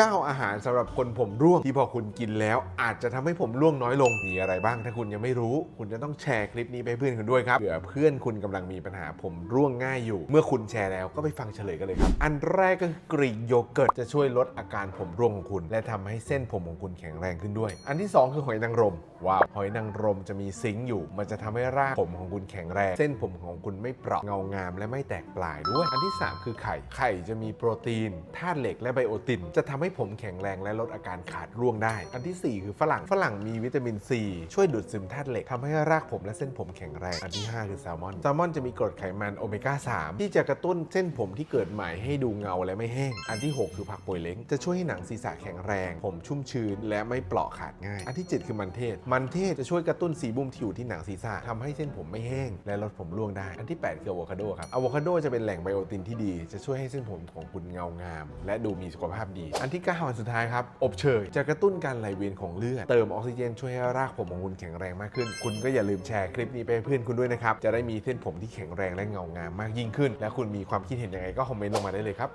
9 อาหารสำหรับคนผมร่วงที่พอคุณกินแล้ว อาจจะทำให้ผมร่วงน้อยลงมีอะไรบ้าง ถ้าคุณยังไม่รู้ คุณจะต้องแชร์คลิปนี้ไปเพื่อนคุณด้วยครับเผื่อเพื่อนคุณกำลังมีปัญหาผมร่วงง่ายอยู่ เมื่อคุณแชร์แล้วก็ไปฟังเฉลยกันเลยครับ อันแรกก็คือกรีกโยเกิร์ตจะช่วยลดอาการผมร่วงของคุณ และทำให้เส้นผมของคุณแข็งแรงขึ้นด้วย อันที่สองคือหอยนางรมว้าวหอยนางรมจะมีซิงค์อยู่ มันจะทำให้รากผมของคุณแข็งแรง เส้นผมของคุณไม่เปราะเงางาม และไม่แตกปลายด้วย อันที่ 3 คือไข่ไข่จะมีโปรตีนธาตุเหล็กและไบโอตินจะทำให้ผมแข็งแรงและลดอาการขาดร่วงได้ อันทีสี่ 4 คือฝรั่งฝรั่งมีวิตามินซีช่วยดูดซึมธาตุเหล็กทำให้รากผมและเส้นผมแข็งแรง อันที่ 5 คือแซลมอนแซลมอนจะมีกรดไขมันโอเมก้า3ที่จะกระตุ้นเส้นผมที่เกิดใหม่ให้ดูเงาและไม่แห้ง อันที่ 6 คือผักป่วยเล้งจะช่วยให้หนังศีรษะแข็งแรง ผมชุ่มชื้นและไม่เปราะขาดง่าย อันที่ 7 คือมันเทศ มันเทศจะช่วยกระตุ้นสีบุ้มที่อยู่ที่หนังศีรษะทำให้เส้นผมไม่แห้ง และลดผมร่วงได้ อันที่ 8 คืออะโวคาโดครับอะโวคาโดจะเป็นแหล่งไบโอตินที่ดี จะช่วยให้เส้นผมของคุณเงางาม และดูมีสุขภาพดีอันที่9อันสุดท้ายครับ อบเชยจะกระตุ้นการไหลเวียนของเลือด เติมออกซิเจนช่วยให้รากผมของคุณแข็งแรงมากขึ้น คุณก็อย่าลืมแชร์คลิปนี้ไปให้เพื่อนคุณด้วยนะครับ จะได้มีเส้นผมที่แข็งแรงและเงางามมากยิ่งขึ้น และคุณมีความคิดเห็นยังไงก็คอมเมนต์ลงมาได้เลยครับ